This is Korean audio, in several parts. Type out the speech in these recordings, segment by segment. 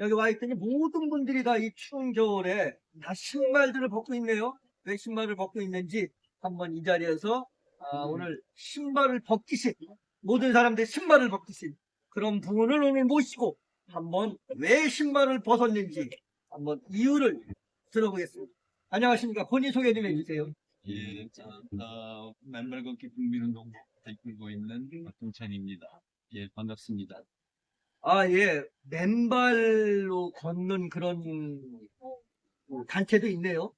여기 와 있더니 모든 분들이 다 이 추운 겨울에 다 신발들을 벗고 있네요. 왜 신발을 벗고 있는지 한번 이 자리에서 아, 오늘 신발을 벗기신 모든 사람들 신발을 벗기신 그런 분을 오늘 모시고 한번 왜 신발을 벗었는지 한번 이유를 들어보겠습니다. 안녕하십니까? 본인 소개 좀 해주세요. 예, 자, 어, 맨발 걷기 국민운동 이끌고 있는 박동찬입니다. 예, 반갑습니다. 아, 예. 맨발로 걷는 그런 단체도 있네요.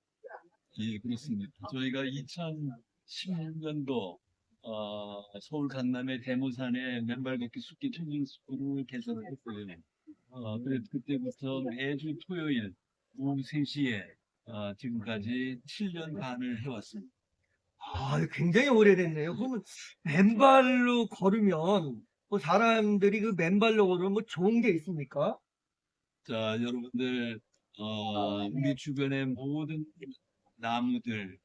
예, 그렇습니다. 저희가 2016년도 어, 서울 강남의 대모산에 맨발 걷기 숲기 트레이닝 스쿨을 개설을 했어요. 어, 그래 그때부터 매주 토요일 오후 3시에 어, 지금까지 7년 반을 해왔습니다. 아, 굉장히 오래됐네요. 그러면 맨발로 걸으면 뭐 사람들이 그 맨발로 걸으면 뭐 좋은 게 있습니까? 자, 여러분들, 어, 우리 주변의 모든 나무들,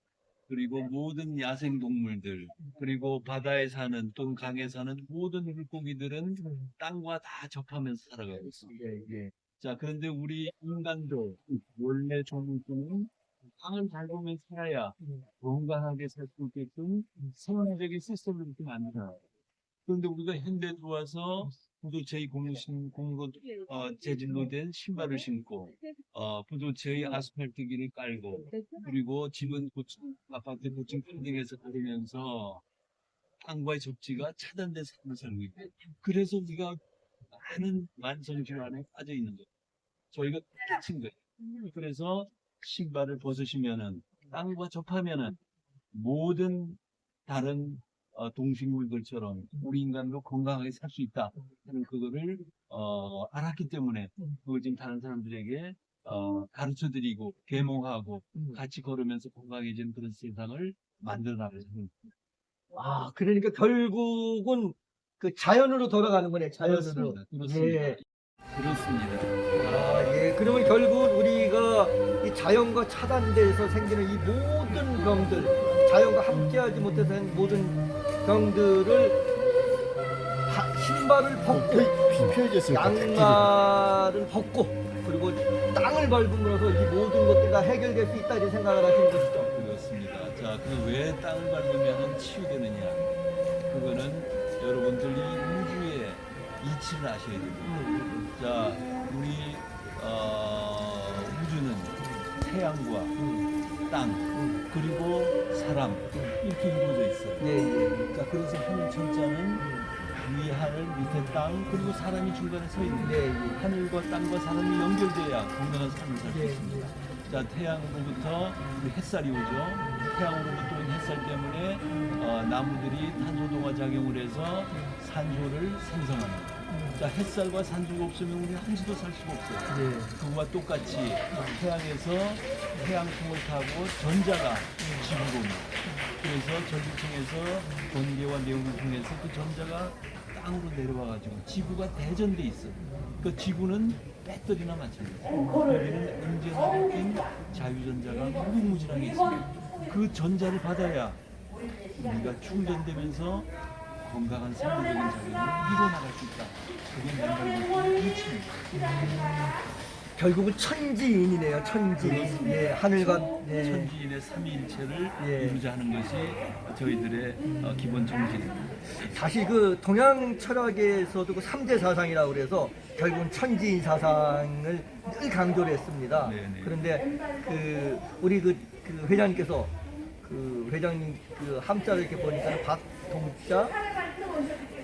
그리고 모든 야생동물들, 그리고 바다에 사는 또는 강에 사는 모든 물고기들은 땅과 다 접하면서 살아가고 있습니다. 예, 예. 자, 그런데 우리 인간도 원래 종류는 땅을 잘 보면 살아야 건강하게 살 수 있게끔 생활적인 시스템을 이렇게 만들어요. 그런데 우리가 현대 들어와서 부도체의 공신 공고 어, 재질로 된 신발을 신고 어, 부도체의 아스팔트 길을 깔고 그리고 집은 고층 아파트 고층 빌딩에서 살면서 땅과의 접지가 차단된 삶을 살고 있고 그래서 우리가 많은 만성 질환에 빠져 있는 거예요. 저희가 깨친 거예요. 그래서 신발을 벗으시면은 땅과 접하면은 모든 다른 어, 동식물들처럼 우리 인간도 건강하게 살 수 있다 하는 그거를 어, 알았기 때문에 그걸 지금 다른 사람들에게 어, 가르쳐드리고 계몽하고 같이 걸으면서 건강해지는 그런 세상을 만들어 나가는 아, 그러니까 결국은 그 자연으로 돌아가는 거네, 자연으로. 그렇습니다. 그렇습니다. 예. 그렇습니다. 아, 예. 그러면 결국 우리가 이 자연과 차단돼서 생기는 이 모든 병들, 자연과 함께하지 못해서 모든 병들을 하- 신발을 벗고 피폐해졌을 것 같아요. 양말을 벗고 그리고 땅을 밟음으로써 이 모든 것들이 다 해결될 수 있다 이런 생각을 하시는 것이죠. 그렇습니다. 자, 그 왜 땅을 밟으면 치유되느냐? 그거는 여러분들이 우주의 이치를 아셔야 됩니다. 자, 우리 어, 우주는 태양과 땅 그리고 사람 이렇게 이루어져 있어요. 예, 예. 자, 그래서 하늘 천자는 위 하늘 밑에 땅 그리고 사람이 중간에 서 있는 네, 거예요. 예. 하늘과 땅과 사람이 연결돼야 건강한 삶을 살수 예, 있습니다. 자, 태양으로부터 우리 햇살이 오죠. 태양으로부터 온 햇살 때문에 어, 나무들이 탄소동화 작용을 해서 산소를 생성합니다. 자, 햇살과 산소가 없으면 우리 한시도 살 수가 없어요. 예. 그와 똑같이 태양에서 태양풍을 타고 전자가 지구로 옵니다. 그래서 전기층에서 번개와 내용을 통해서 그 전자가 땅으로 내려와가지고 지구가 대전돼 있어요. 그 지구는 배터리나 마찬가지예요. 여기는 엔진으로 낀 자유전자가 무궁무진하게 있습니다. 그 전자를 받아야 우리가 충전되면서 건강한 생물적인 작용을 이뤄나갈 수 있다. 그게 맨발걷기 이치입니다. 결국은 천지인이네요. 천지. 예, 하늘과 예. 천지인의 삼위일체를 예. 이루자 하는 것이 저희들의 어, 기본 정신입니다. 사실 그 동양 철학에서도 그 3대 사상이라고 그래서 결국은 천지인 사상을 늘 강조를 했습니다. 네 네. 그런데 그 우리 그, 그 회장님께서 그 회장님 그 함자를 이렇게 보니까 박동자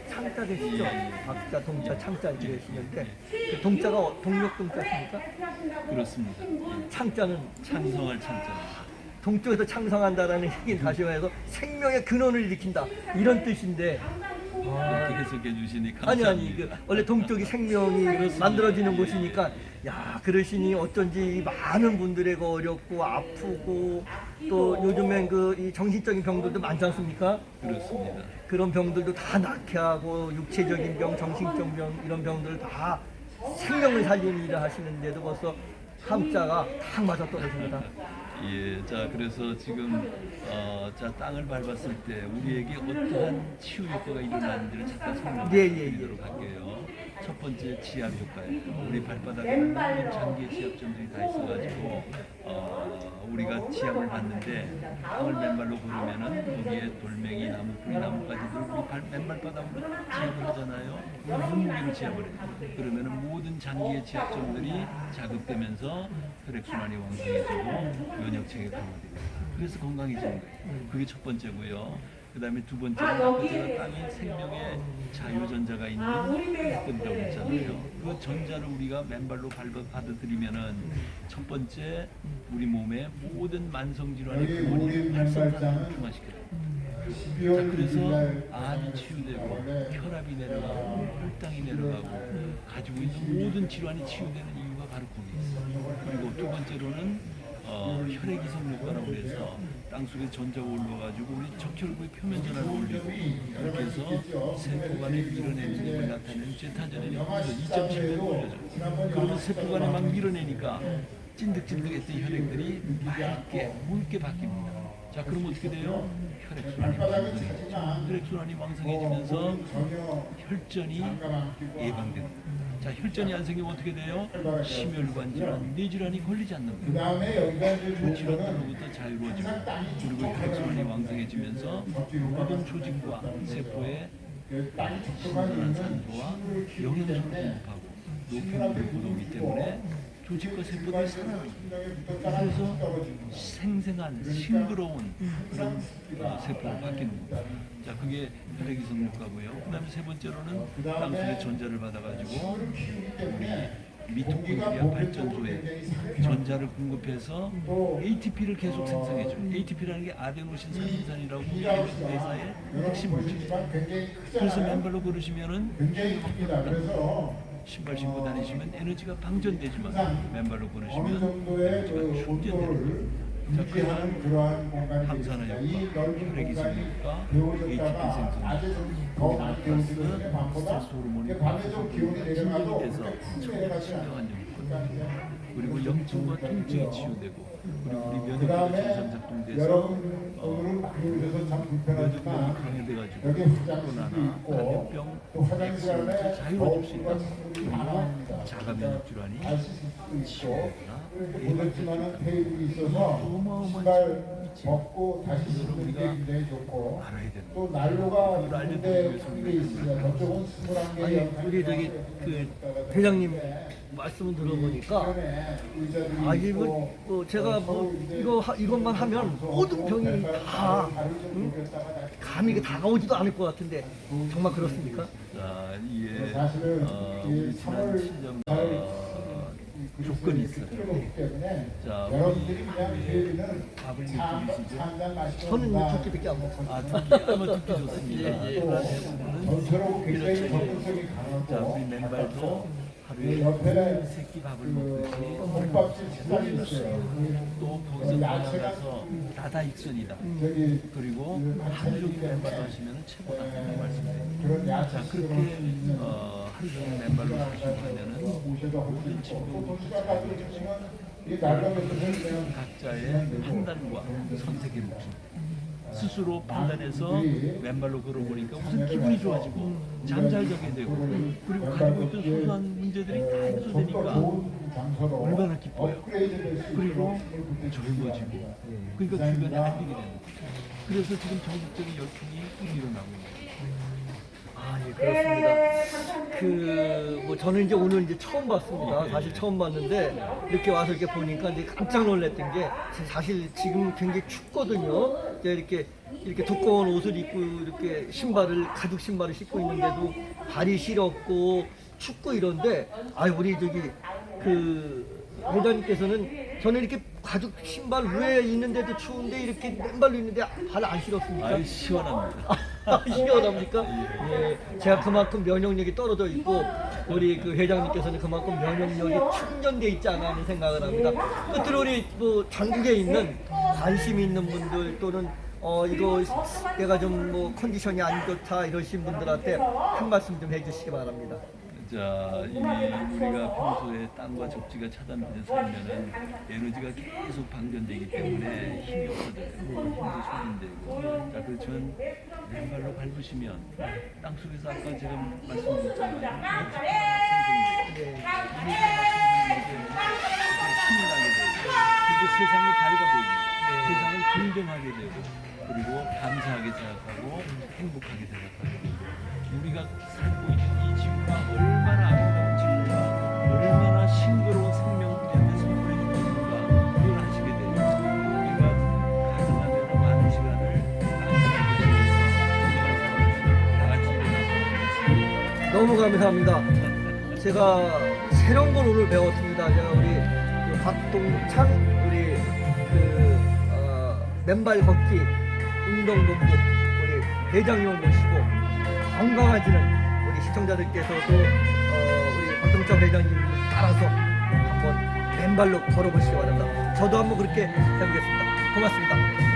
창자 되시죠? 예. 박자 동자 창자 이렇게 되시는데 그 동자가 어- 동력 동자십니까? 그렇습니다. 창자는 찬성할 찬자. 동쪽에서 창성한다라는 얘기는 다시 말해서 생명의 근원을 일으킨다 이런 뜻인데 그렇게 해석해 주시니 감사합니다. 아니 아니 그 원래 동쪽이 생명이 만들어지는 곳이니까 야 그러시니 어쩐지 이 많은 분들에게 어렵고 아프고 또 요즘엔 그 이 정신적인 병들도 많지 않습니까? 그렇습니다. 그런 병들도 다 낫게 하고 육체적인 병, 정신적 병 이런 병들 다 생명을 살리는 일을 하시는데도 벌써 함자가 딱 맞아 떨어집니다. 예, 자 그래서 지금 어, 자 땅을 밟았을 때 우리에게 어떠한 치유 효과가 일어나는지를 잠깐 설명해 예, 예, 예. 드리도록 할게요. 첫 번째 지압 효과예요. 우리 발바닥에 모든 장기의 지압 점들이 다 있어가지고 어, 우리가 지압을 받는데 땅을 맨발로 걸으면은 거기에 돌멩이, 나무, 뿌리, 나뭇가지들 우리 발, 맨발바닥으로 지압을 하잖아요. 몸무게로 지압을 해요. 그러면은 모든 장기의 지압 점들이 자극되면서 혈액순환이 왕성해지고 면역체계가 강화됩니다. 그래서 건강해지는 거예요. 그게 첫 번째고요. 그 다음에 두 번째는 아까 제가 땅에 생명의 자유 전자가 있는 흙들이라고 했잖아요. 그 전자를 우리가 맨발로 밟아 받아들이면은 첫 번째 우리 몸의 모든 만성 질환의 근원이 맨발장은 중화시켜요. 자, 12월 그래서 1일 암이 치유되고 혈압이 내려가고 혈당이 내려가고 가지고 있는 모든 질환이 치유되는 이유가 바로 거기에 있어요. 그리고 두 번째로는 어, 혈액 이성 효과라고 해서 땅 속에 전자가 올라가지고 우리 적혈구의 표면 전화를 올리고 이렇게 해서 세포 간에 밀어내는 힘을 나타내는 제타전의 2.7배 올려줘. 그러면 세포 간에 막 밀어내니까 찐득찐득했던 혈액들이 맑게 묽게 바뀝니다. 자, 그럼 어떻게 돼요? 혈액순환이 왕성해지면서 혈전이 예방됩니다. 자, 혈전이 안 생기면 어떻게 돼요? 심혈관 질환, 뇌질환이 걸리지 않는 그 거예요. 다음에 여기가 이제 그 거는 질환으로부터 자유로워지고 그리고 혈액순환이 왕성해지면서 모든 조직과 세포에 그 신선한 산소와 영양소를 공급하고 높은 물 구동이 때문에 조직과 세포들이 살아나요. 그래서 생생한 싱그러운 그런 어, 세포로 바뀌는 겁니다. 자, 그게 혈액이성 효과고요. 그다음에 세 번째로는 땅속에 전자를 받아가지고 우리 미토콘드리아 발전소에 전자를 공급해서 ATP를 계속 생성해줘. ATP라는 게 아데노신 삼린산이라고 대사의 핵심 물질이에요. 그래서. 맨발로 걸으시면은 굉장히 큽니다. 그래서 신발 신고 다니시면 에너지가 방전되지만 맨발로 걸으시면 에너지가 그 온도를 자, 그러한 항산화. 효과, 혈액이 생기니까 데워지기 때문에 밤보다 스트레스 호르몬이 이게 밤에 좀 기온이 내려가도 돼서 푹 내려가지 않아요. 신경한 점이 있거든요. 그리고 염증과 통증이 치유되고 그리고 우리 그 면역력이 다음에 정상 작동돼서 여러분 어, 그래서 참 불편하지만 강해돼가지고 코로나나 감염병 백신에서 자유로워질 수 있다. 많아합니다. 그리고 자가 면역 질환이 치유되거나 있어서 신 발 벗고 다시 신는 게 굉장히 좋고 또 난로가 군데 큰게 있습니다. 저쪽은 스물한 개, 아니 열한 우리 개 저기 그 회장님 말씀을 들어보니까 의자들이 아 이거 뭐 제가 뭐 이거 하- 이것만 하면 모든 병이 다 응? 감이 이게 다가오지도 않을 것 같은데 정말 그렇습니까? 자, 이게 사실은 어, 우리 지난 3월 7년 어, 조건이 있어요. 자, 여러분들이 우리 그냥 회비는 밥을 마시고 저는 나- 두 끼밖에 안 먹어요. 아, 듣기, 한번 듣기 좋습니다. 예, 예. 대부분은 전처럼 굉장히 이렇게 접근성이 자, 강하고 우리 맨발도 하루에 그 옆에 세끼 밥을 그 먹듯이 국밥집 식당이 있어요. 또 거기서 나가서 다다익선이다. 저기 그리고 하루 종일 맨발로 하시면 최고다. 그런 자, 야채 그렇게 어, 하루 맨발로 모셔도 모든 또 질병이 도시락 같은 경우는 이 날라면서 그냥 각자의 판단과 선택의 몫입니다. 스스로 판단해서 맨발로 걸어보니까 무슨 기분이 좋아지고 잠잘 자게 되고 그리고 가지고 있던 소소한 문제들이 다 해소되니까 얼마나 기뻐요. 그리고 젊어지고 그러니까 주변에 알리게 되는 거예요. 그래서 지금 전국적인 열풍이 일어나고 있는 거예요. 아, 예, 그렇습니다. 그 뭐 저는 이제 오늘 이제 처음 봤습니다. 사실 처음 봤는데 이렇게 와서 이렇게 보니까 이제 깜짝 놀랐던 게 사실 지금 굉장히 춥거든요. 이제 이렇게 이렇게 두꺼운 옷을 입고 이렇게 신발을 가죽 신발을 신고 있는데도 발이 시렵고 춥고 이런데 아 우리 저기 그 회장님께서는 저는 이렇게 가죽 신발 위에 있는데도 추운데 이렇게 맨발로 있는데 발 안 시렵습니까? 아이 시원합니다. 시원합니까? 예, 제가 그만큼 면역력이 떨어져 있고 우리 그 회장님께서는 그만큼 면역력이 충전돼 있지 않아 하는 생각을 합니다. 끝으로 우리 뭐 전국에 있는 관심 있는 분들 또는 어 이거 내가 좀 뭐 컨디션이 안 좋다 이러신 분들한테 한 말씀 좀 해주시기 바랍니다. 진짜 이 우리가 평소에 땅과 접지가 차단되는 살면은 에너지가 계속 방전되기 때문에 힘이 없어져요. 힘도 소진되고. 자, 그렇지만 왼발로 밟으시면 땅 속에서 아까 제가 말씀드렸잖아요. 네. 힘이 나게 되고 그리고 세상이 밝아 보이고 세상을 긍정하게 되고 그리고 감사하게 생각하고 행복하게 생각하고 감사합니다. 제가 새로운 걸 오늘 배웠습니다. 제가 우리 그 박동창 우리 그 어, 맨발 걷기 운동본부 우리 회장님을 모시고 건강해지는 우리 시청자들께서도 어, 우리 박동창 회장님 따라서 한번 맨발로 걸어보시기 바랍니다. 저도 한번 그렇게 해보겠습니다. 고맙습니다.